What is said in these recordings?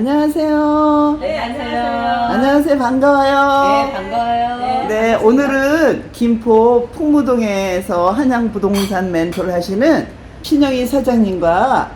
안녕하세요. 네, 안녕하세요. 안녕하세요. 반가워요. 네, 반가워요. 네, 오늘은 김포 풍무동에서 한양 부동산 멘토를 하시는 신영희 사장님과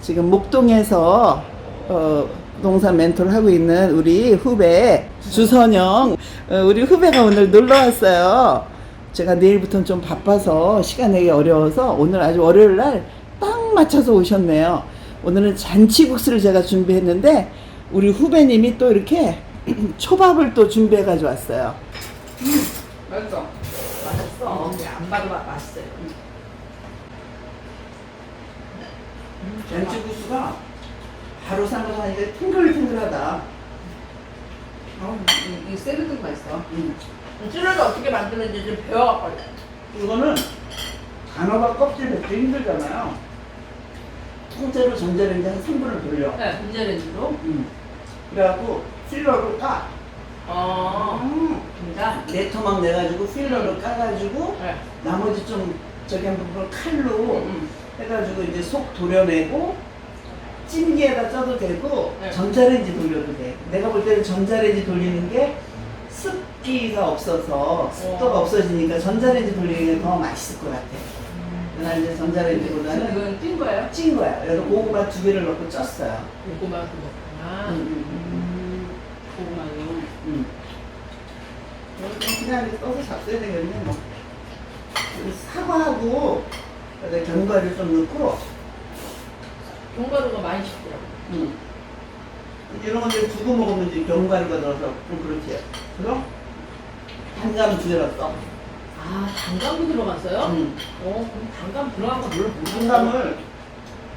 지금 목동에서 어, 부동산 멘토를 하고 있는 우리 후배 주선영 어, 우리 후배가 오늘 놀러 왔어요. 제가 내일부터는 좀 바빠서 시간 내기 어려워서 오늘 아주 월요일 날 딱 맞춰서 오셨네요. 오늘은 잔치국수를 제가 준비했는데 우리 후배님이 또 이렇게 초밥을 또 준비해 가지고 왔어요. 맛있어. 맛있어. 근데 안 봐도 맛- 맛있어요. 잔치국수가 바로 산거 사니까 탱글탱글하다. 어, 이, 이 샐러드도 맛있어. 음. 샐러드 어떻게 만드는지 좀 배워갖고. 이거는 단호박 껍질 뱉기 힘들잖아요. 통째로 전자레인지 한 3분을 돌려. 네, 분자렌지로. 음. 그래갖고 필러로 까. 어, 음. 진짜. 네 토막 내가지고 필러로 까가지고 네. 나머지 좀 저기 한 부분을 칼로 음, 해가지고 이제 속 도려내고 찜기에다 쪄도 되고 네. 전자레인지 돌려도 돼. 내가 볼 때는 전자레인지 돌리는 게 습기가 없어서 습도가 어. 없어지니까 전자레인지 돌리는 게 더 맛있을 것 같아. 난 이제 전자레인지보다는 이건 찐 거예요? 찐 거야. 그래서 고구마 두 개를 넣고 쪘어요. 고구마 그거. 아, 음, 음, 음, 고구마요. 음. 이거 그냥 이렇게 떠서 잡숴야 되겠네 뭐. 사과하고 그다음에 견과류 좀 넣고 견과류가 많이 식더라고. 음. 이런 거 이제 두고 먹으면 이제 견과류가 들어서 좀 그렇지. 그럼 단감 두개 넣었어. 아, 단감도 들어갔어요? 음. 어, 그럼 단감 들어간 거 물론 모르겠어. 단감을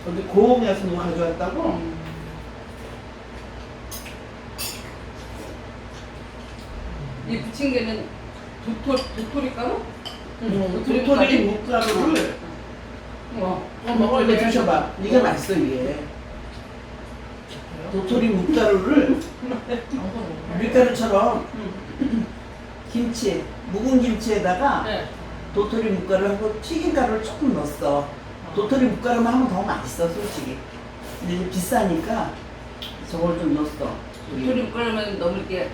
어디 고흥에서 누가 가져왔다고? 음. 이 부침개는 도토, 도토리 가루? 음, 도토리 도토리 가루? 묵가루를 어, 어, 이거 먹을래. 드셔봐. 이게 맛있어 이게. 도토리 묵가루를 밀가루처럼 김치, 묵은 김치에다가 네. 도토리 묵가루하고 튀김가루를 조금 넣었어. 도토리 묵가루만 하면 더 맛있어, 솔직히. 근데 이제 비싸니까 저걸 좀 넣었어. 도토리 묵가루면 너무 이렇게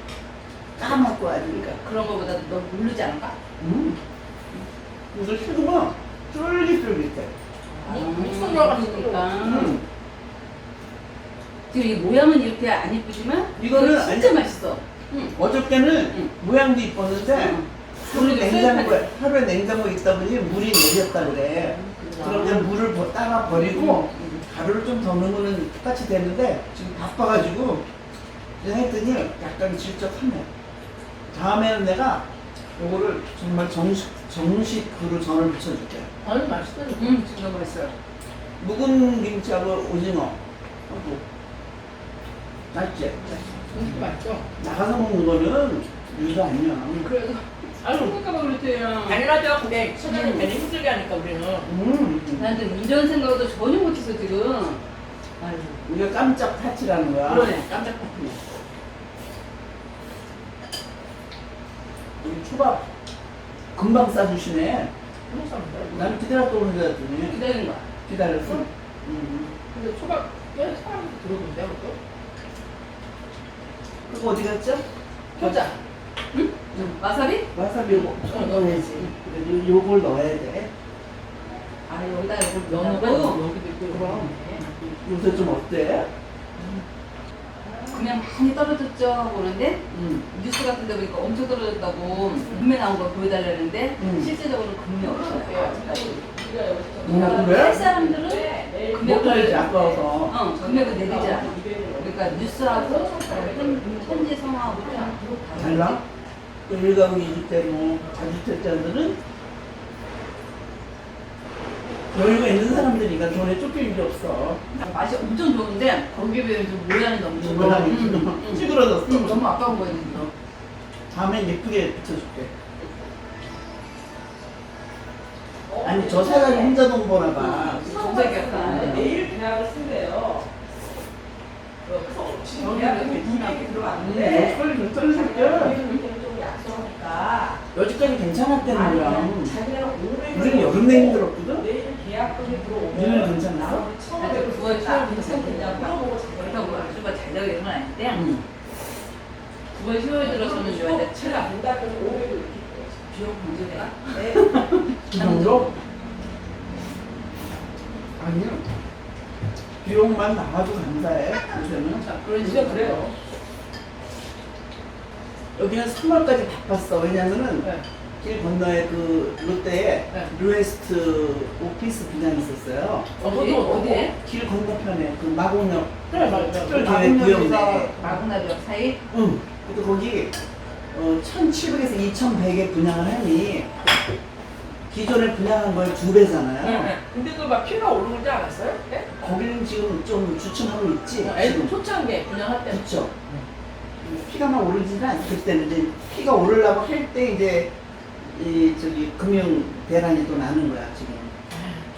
까먹고 하니까. 그런 거보다 너무 물르지 않을까? 음. 이거 식으면 쫄깃쫄깃해. 엄청 들어갔으니까. 음. 지금 이 모양은 이렇게 안 이쁘지만 이거는 이거 진짜 아니- 맛있어. 응. 어저께는 응. 모양도 이뻤는데 응. 하루 오늘도 냉장고에. 하루에 냉장고에 있다 보니 물이 내렸다 그래. 그러면 물을 버- 따라 버리고 가루를 좀 더 넣으면 똑같이 되는데 지금 바빠가지고 그냥 했더니 약간 질적하네. 다음에는 내가 요거를 정말 정식 정식으로 전을 붙여줄게. 아니 맛있어. 응, 진짜 맛있어요. 묵은 김치하고 오징어 하고 맛있지? 진짜 맛있어. 나가서 먹는 거는 유도 아니야. 그래도 아유 그럴까봐 그랬대요. 당연하죠. 근데 처음에는 괜히 힘들게 하니까 우리는. 음. 나한테 운전 생각도 전혀 못했어 지금. 아유. 우리가 깜짝 파티라는 거야. 그러네. 깜짝 놀랐네. 우리 초밥 금방 싸주시네. 한국 사람들. 나는 기다렸다 오는 줄 알았더니 기다리는 거야. 기다렸어. 응. 음. 근데 초밥 꽤 사람들 들어오던데 그것도. 그거 어디 갔죠? 효자. 응? 와사비? 와사비 요거 좀 넣어야지. 그래, 요- 요걸 넣어야 돼. 아 여기다 이걸 넣어놓고 넣어놓고 여기도 있고 그럼. 요새 좀 어때? 그냥 많이 떨어졌죠 그러는데 음. 뉴스 같은 데 보니까 엄청 떨어졌다고 금매 나온 걸 보여달라는데 음. 실제적으로는 금매 없어요. 음, 그래? 할 사람들은 금액을 못하지 아까워서. 어, 금액을 내리지 않아. 그러니까 뉴스하고 현- 현지 상황하고 다 달라? 그 이주택 뭐 다주택자들은 여유가 있는 사람들이니까 돈에 쫓길 일이 없어. 맛이 엄청 좋은데 거기에 비해서 모양이 너무 좋아. 모양이 음, 음. 찌그러졌어. 음, 너무 아까운 거야 지금. 다음엔 예쁘게 붙여줄게. 아니 저 사람이 혼자 돈 버나 봐. 정색이 약간. 내일 계약을 쓴대요. 들어왔는데 여지까지. 자기네는 500을 우리는 여름 내 힘들었거든. 우리는? 나머지 1,500을 그거 다 괜찮겠냐고. 물어보고 그렇다고 아줌마 잘 이런 건 아닌데 음. 9월 10월 들어서는 500을 이렇게 비용 문제가 네. 이 정도? 아니요. 비용만 나와도 감사해. 요새는. 자, 그런 식으로 그래요. 여기는 3월까지 바빴어. 왜냐면은 네. 길 건너에 그 롯데에 네. 루에스트 오피스 분양이 있었어요. 어디 어디에? 길 건너편에 그 마곡역 네, 맞아요. 특별 구역내. 마구나비역 사이 응. 근데 거기 어, 1,700에서 2,100에 분양을 하니 기존에 분양한 거의 두 배잖아요. 네, 네. 근데도 막 피가 오르지 않았어요? 네? 거기는 지금 좀 주춤하고 있지. 애들 지금. 초창기에 분양할 때. 그렇죠. 피가 막 오르지는 않 그때는 이제 피가 오르려고 할 때 이제 이 저기 금융 대란이 또 나는 거야 지금.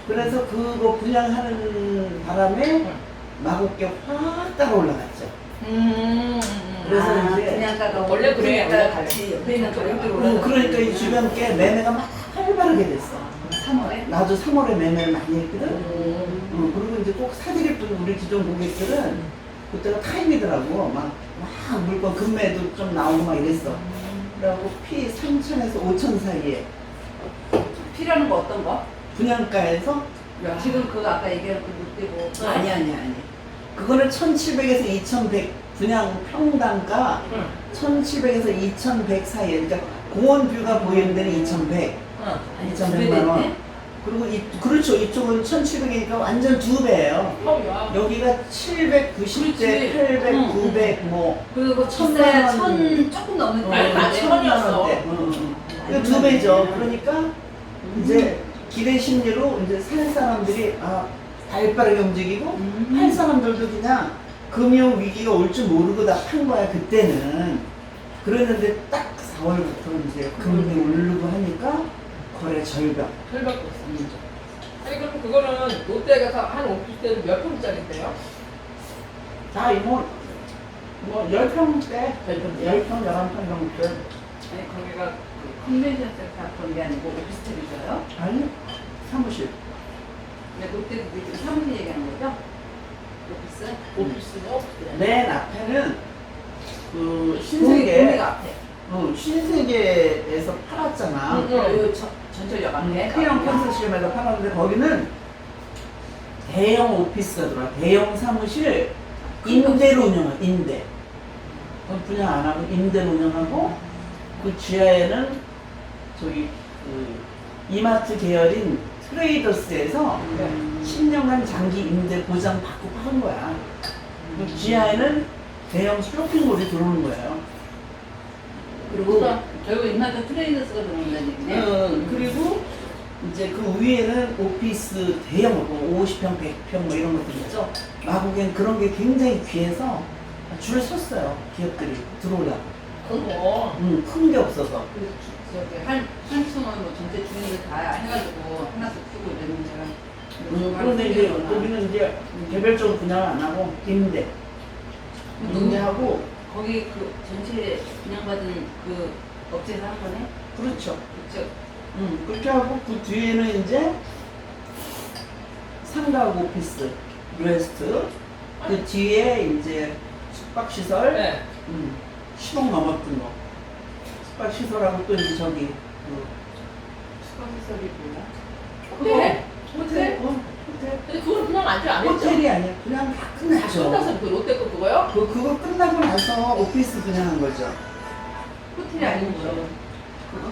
그래서 그거 분양하는 바람에 마곡계 확 따라 올라갔죠. 음. 그래서 아, 이제 분양가가 원래 원래 그래, 원래 같이 옆에 있는 가격대로 어, 올라가 그러니까 이 주변 게 매매가 막 활발하게 됐어. 3월에 나도 3월에 매매를 많이 했거든. 음. 어, 그리고 이제 꼭 사드릴 분 우리 기존 고객들은 그때가 타임이더라고. 막, 막 물건 금매도 좀 나오고 막 이랬어. 그래갖고 피 3천에서 5천 사이에 필요한 거 어떤 거? 분양가에서 지금 그거 아까 얘기한 그 롯데고 아니 아니 아니. 그거는 1,700에서 2,100 분양 평당가 응. 1,700에서 2,100 사이에 그러니까 공원 뷰가 보이는 데는 2,100, 응. 아니 2,100만 원. 그리고 이, 그렇죠. 이쪽은 1,700이니까 완전 두 배예요. 어우야. 여기가 790대, 그렇지. 800, 응, 900, 뭐 그리고 천만 천사야 원. 천 조금 넘는 아니, 거 아니, 천이었어. 이거 두 배죠. 그러니까 이제 기대 심리로 이제 살 사람들이 아 발빠르게 움직이고 음. 팔 사람들도 그냥 금융 위기가 올 줄 모르고 다 판 거야 그때는. 그랬는데 딱 4월부터 이제 금융이 오르고 하니까 거래 절벽. 철벽 됐어. 아니 그럼 그거는 롯데 가서 한 오피스텔 몇 평짜리인데요? 다 이모 뭐 10평대, 10평. 10평, 11평 정도. 아니 거기가 그 컨벤션 센터 그런 게 아니고 오피스텔이잖아요. 아니 사무실. 근데 롯데 그게 지금 사무실 얘기하는 거죠? 오피스? 오피스는 오피스텔. 맨 앞에는 그 동네 신세계, 동네가 앞에. 어, 신세계에서 팔았잖아. 응, 응. 요 저- 전철역 앞에. 크레용 컨소시엄에서 팔았는데 거기는 대형 오피스가 들어와. 대형 사무실 임대로 운영해. 임대. 그건 분양 안 하고 임대로 운영하고 그 지하에는 저기 그 이마트 계열인 트레이더스에서 음. 10년간 장기 임대 보장 받고 파는 거야. 그 지하에는 대형 쇼핑몰이 들어오는 거예요. 그리고 결국 인마트 트레이더스가 들어온다는 얘기네. 어, 그리고 이제 그 위에는 오피스 대형 뭐 50평, 100평 뭐 이런 것들 있죠. 마곡엔 그런 게 굉장히 귀해서 줄을 섰어요. 기업들이 들어오려고. 그거. 음, 큰 게 없어서. 그 저기 한 한층은 뭐 전체 주인을 다 해가지고 하나씩 쓰고 이러는 제가. 음, 그런데 이제 거기는 이제 개별적으로 분양을 안 하고 임대. 임대하고 거기 그 전체 분양받은 그 업체에서 한 거네. 그렇죠. 그쵸? 음, 그렇게 하고 그 뒤에는 이제 상가하고 오피스, 루에스트. 그 뒤에 이제 숙박시설. 네. 음, 10억 넘었던 거. 숙박 시설하고 또 이제 저기 그 숙박시설이 뭐야? 호텔. 호텔. 어, 호텔. 근데 그걸 그냥 안줄 안 했죠? 호텔이 아니야. 그냥 다 끝났죠. 끝나서 그 롯데 거 그거요? 그 그거 끝나고 나서 오피스 분양한 거죠. 호텔이 아니고 뭐야? 그거?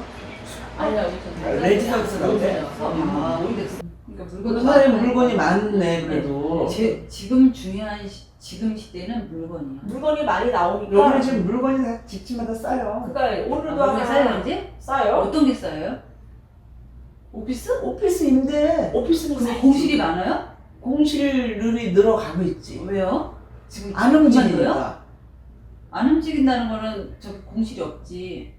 아니야, 아, 레지던스라고 돼? 아, 음. 오히려 그러니까 물건 그날에 물건이 많네 그래도. 제, 지금 중요한 시, 지금 시대는 물건이야. 물건이 많이 나오니까 여기는 지금 물건이 다 집집마다 싸요. 그러니까 오늘도 아, 싸요 하나 이제? 싸요? 어떤 게 싸요? 오피스? 오피스 임대 오피스는 근데 싸요. 공실이 많아요? 공실률이 늘어가고 있지. 왜요? 지금 안? 움직이니까. 안 움직인다는 거는 저 공실이 없지.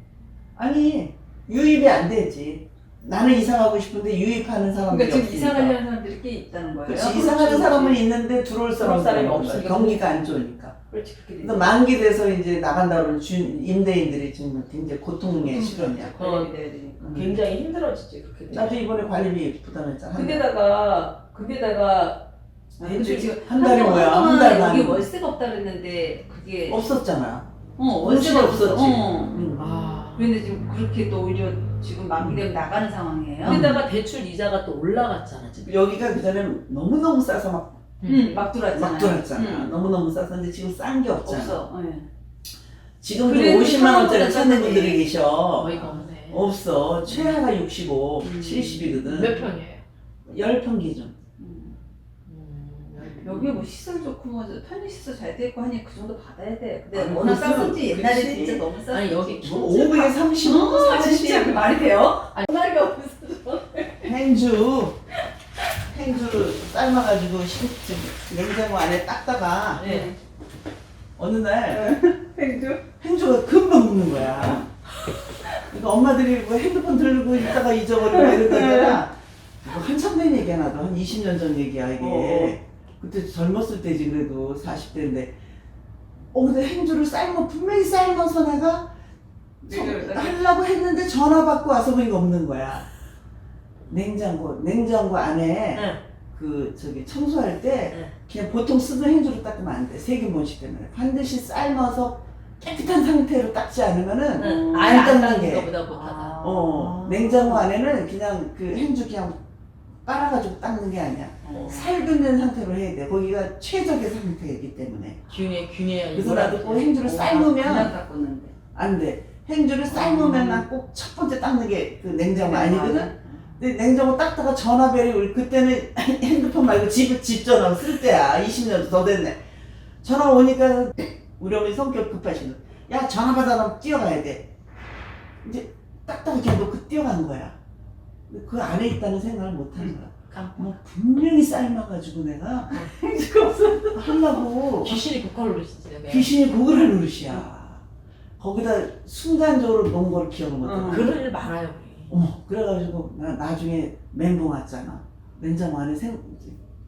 아니 유입이 안 되지. 나는 이사가고 싶은데 유입하는 사람들이 그러니까 지금 없으니까. 이사가려는 사람들이 꽤 있다는 거예요. 그렇지 이사가는 사람은 있는데 들어올 사람이 사람이 없어. 없으니까. 경기가 안 좋으니까. 그렇지 그렇게 그래서 만기 돼서 이제 나간다 그러면 주 임대인들이 지금 굉장히 고통의 시련이야. 관리비 내야 되니까. 음. 굉장히 힘들어지지 그렇게 되면. 나도 이번에 관리비 부담했잖아. 근데다가 근데다가 아, 근데 지금 한 달이 한 뭐야? 한달 여기 반. 월세가 없다 그랬는데 그게 없었잖아. 어 월세가 없었지. 어. 응. 아. 그런데 지금 그렇게 또 오히려 지금 만기되면 나가는 상황이에요. 거기다가 대출 이자가 또 올라갔잖아 지금. 여기가 그전에 너무너무 싸서 막, 응, 막 들어왔잖아. 막 돌았잖아. 응. 너무너무 싸서 근데 지금 싼 게 없잖아. 없어. 예. 지금도 그래도 50만 원짜리 찾는. 분들이 계셔. 어이가 없네. 없어. 최하가 65, 음. 70이거든. 몇 평이에요? 10평 기준. 여기 뭐 시설 좋고 뭐 편의 시설 잘 돼 있고 하니 그 정도 받아야 돼. 근데 아니, 워낙 그래서- 쌌었지 옛날에 그치? 진짜 너무 쌌어. 아니 여기 뭐 킨즈 530, 어, 40. 진짜 그 말이 돼요? 아니 말이 없어. 행주. 행주 삶아가지고 시- 지금 냉장고 안에 닦다가 네. 어느 날 행주? 행주가 금방 먹는 거야. 이거 엄마들이 뭐 핸드폰 들고 있다가 잊어버리고 이러다가 이거 한참 된 얘기야 나도 한 20년 전 얘기야 이게. 어. 그때 젊었을 때지 그래도 40대인데. 어 근데 행주를 삶아 분명히 삶아서 내가 네, 네. 하려고 했는데 전화 받고 와서 보니까 없는 거야. 냉장고 냉장고 안에 응. 그 저기 청소할 때 응. 그냥 보통 쓰던 행주로 닦으면 안 돼. 세균먼지 때문에. 반드시 삶아서 깨끗한 상태로 닦지 않으면은 응. 음. 아예 안 닦는 게. 거보다 못하다. 어 냉장고 안에는 그냥 그 행주 그냥 빨아가지고 닦는 게 아니야. 어. 살균된 상태로 해야 돼. 거기가 최적의 상태이기 때문에. 균에 균에 그래서 나도 꼭 행주를 그냥 삶으면 닦았는데. 안 돼. 행주를 삶으면 난 꼭 첫 번째 닦는 게 그 냉장고 아니거든. 근데 냉장고 닦다가 전화벨이 올 그때는 핸드폰 말고 집, 집 전화 쓸 때야 20년 더 됐네 전화 오니까 우리 어머니 성격 급하신 거야 전화 받아라 뛰어가야 돼 이제 딱딱 이렇게 놓고 뛰어가는 거야 그 안에 있다는 생각을 못 하는 거야 깜빡. 뭐 분명히 삶아가지고 내가 행주가 없어. 하려고 귀신이 국화를 누르시지 내가. 귀신이 할 노릇이야 거기다 순간적으로 놓은 걸 기억을 못해 어. 그런 일 많아요 우리. 어머 그래가지고 나 나중에 멘붕 왔잖아 냉장고 안에 생,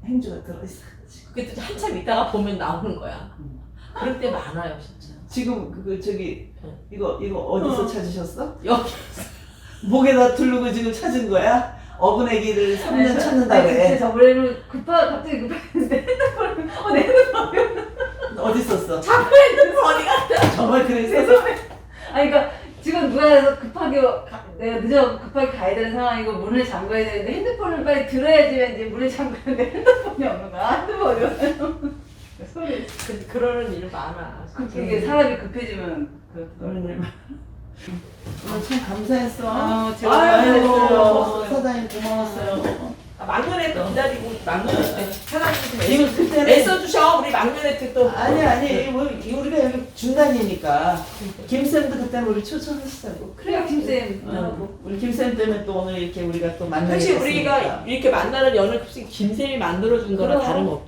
행주가 들어있어 그게 또 한참 있다가 보면 나오는 거야. 음. 그럴 때 많아요 진짜. 지금 그 저기 응. 이거 이거 어디서 어. 찾으셨어? 여기 목에다 두르고 지금 찾은 거야? 어근애기를 3년 찾는다 아니, 그래 저번에는 급하 갑자기 급했는데 핸드폰 어내 핸드폰 어디 있었어? 핸드폰 어디 갔어? 정말 그랬어? 아니 그러니까 지금 누가 해서 급하게 가- 내가 늦어 급하게 가야 되는 상황이고 문을 잠가야 되는데 핸드폰을 빨리 들어야지 이제 문을 잠그는데 핸드폰이 없는 거야 핸드폰이 없는 소리 그 그러는 일 많아. 진짜. 이게 사람이 급해지면 그 참 감사했어 아, 제가 감사했어요. 사장님 고마웠어요 아, 막내네 또 기다리고 막내네 사장님 좀 지금 애써, 그때는 애써 주셔 우리 막내네 또. 아니 아니 뭐 우리가 여기 중간이니까 김쌤도 그때는 우리 초청하시자고 그래요 김쌤 어, 우리 김쌤 때문에 또 오늘 이렇게 우리가 또 만나게 사실 됐으니까 우리가 이렇게 만나는 급식 김쌤이 만들어준 거랑 그럼. 다름없지.